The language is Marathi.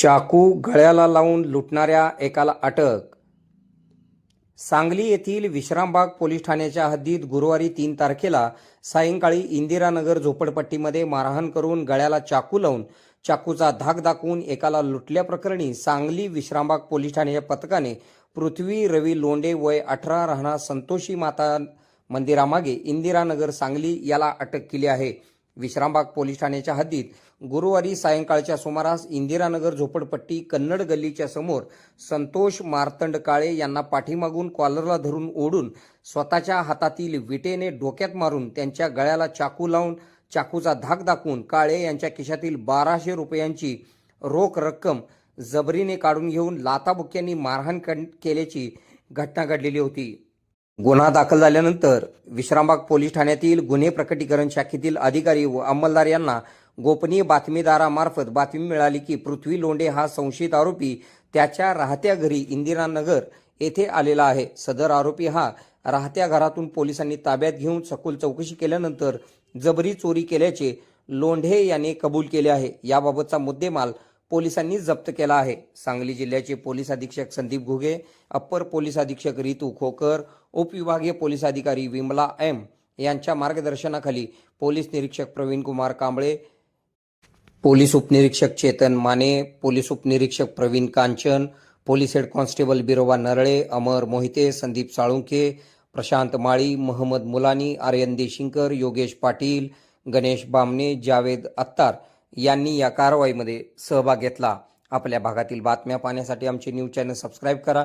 चाकू गळ्याला लावून लुटणाऱ्या एकाला अटक. सांगली येथील विश्रामबाग पोलीस ठाण्याच्या हद्दीत गुरुवारी तीन तारखेला सायंकाळी इंदिरानगर झोपडपट्टीमध्ये मारहाण करून गळ्याला चाकू लावून चाकूचा धाक दाखवून एकाला लुटल्याप्रकरणी सांगली विश्रामबाग पोलीस ठाण्याच्या पथकाने पृथ्वी रवी लोंडे वय अठरा राहणार संतोषी माता मंदिरामागे इंदिरानगर सांगली याला अटक केली आहे. विश्रामबाग पोलीस ठाण्याच्या हद्दीत गुरुवारी सायंकाळच्या सुमारास इंदिरानगर झोपडपट्टी कन्नड गल्लीच्या समोर संतोष मार्तंड काळे यांना पाठीमागून कॉलरला धरून ओढून स्वतःच्या हातातील विटेने डोक्यात मारून त्यांच्या गळ्याला चाकू लावून चाकूचा धाक दाखवून काळे यांच्या खिशातील बाराशे रुपयांची रोख रक्कम जबरीने काढून घेऊन लाताबुक्यांनी मारहाण केल्याची घटना घडलेली होती. गुन्हा दाखल झाल्यानंतर विश्रामबाग पोलीस ठाण्यातील गुन्हे प्रकटीकरण शाखेतील अधिकारी व अंमलदार यांना गोपनीय बातमीदारामार्फत बातमी मिळाली की पृथ्वी लोंढे हा संशयित आरोपी त्याच्या राहत्या घरी इंदिरानगर येथे आलेला आहे. सदर आरोपी हा राहत्या घरातून पोलिसांनी ताब्यात घेऊन सखोल चौकशी केल्यानंतर जबरी चोरी केल्याचे लोंढे यांनी कबूल केले आहे. याबाबतचा मुद्देमाल पोलिसांनी जप्त केला आहे. सांगली जिल्ह्याचे पोलीस अधीक्षक संदीप घुगे अप्पर पोलीस अधीक्षक रितू खोकर उपविभागीय पोलीस अधिकारी विमला एम यांच्या मार्गदर्शनाखाली पोलीस निरीक्षक प्रवीण कुमार कांबळे पोलीस उपनिरीक्षक चेतन माने पोलीस उपनिरीक्षक Pravin Kanchan police head constable Biroba Narale Amar Mohite Sandeep Salunkhe Prashant Mali Mahmad Mulani Aryan Deshinkar Yogesh Patil Ganesh Bamane Javed Attar यांनी या कारवाईमध्ये सहभाग घेतला. आपल्या भागातील बातम्या पाहण्यासाठी आमचे न्यूज चॅनल सबस्क्राईब करा.